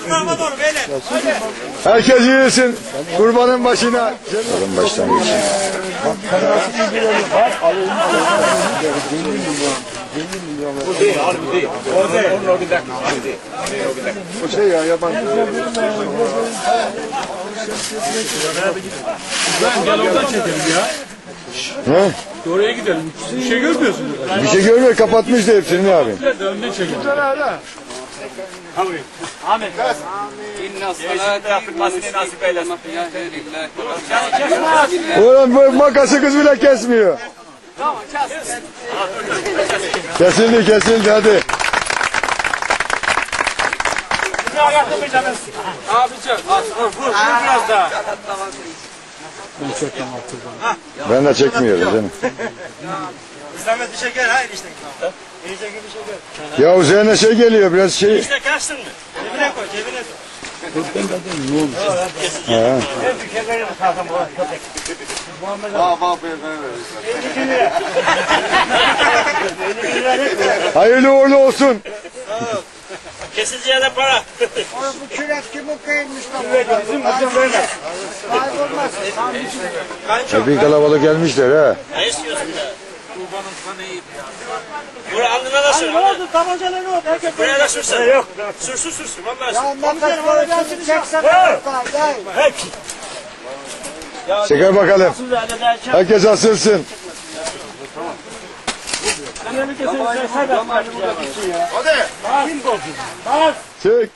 Necmi amca. Herkes yiyesin. Kurbanın başına. Kurbanın başlangıcı. O şey ya yabancı. Gel oradan çekelim ya. Ne? Oraya gidelim. Bir şey görmüyorsunuz. Bir şey görmüyor kapatmıştı hepsini ne yapayım? Bir önden çekelim. İnna salate kılmasını nasip eylesin. Ulan bu makası kız bile kesmiyor. Kesildi kesildi hadi. Abicim, vur, vur biraz daha. Ben de çekmiyorum canım. İslam'da bir şeker hayır işte. Gibi şeker. Ya üzerine şey geliyor biraz şey. İşte kaçtın mı? Cebine koy cebine koy. Ha. Hayırlı uğurlu olsun. Kesileceğe de para. Bu kürek kimi kıymış da Bizim bizim böyle. Kaybolmaz. Epey kalabalık gelmişler ha. Ne istiyorsun da? Buraya alnına da sür. Ne oldu? Tabancaları ne oldu? Herkes Buraya da sürsün. Yok. Sürsün sürsün. Vallahi. Ya nefes borcunu çeksen. Gel. Çeker bakalım. Herkes asılsın. Çek.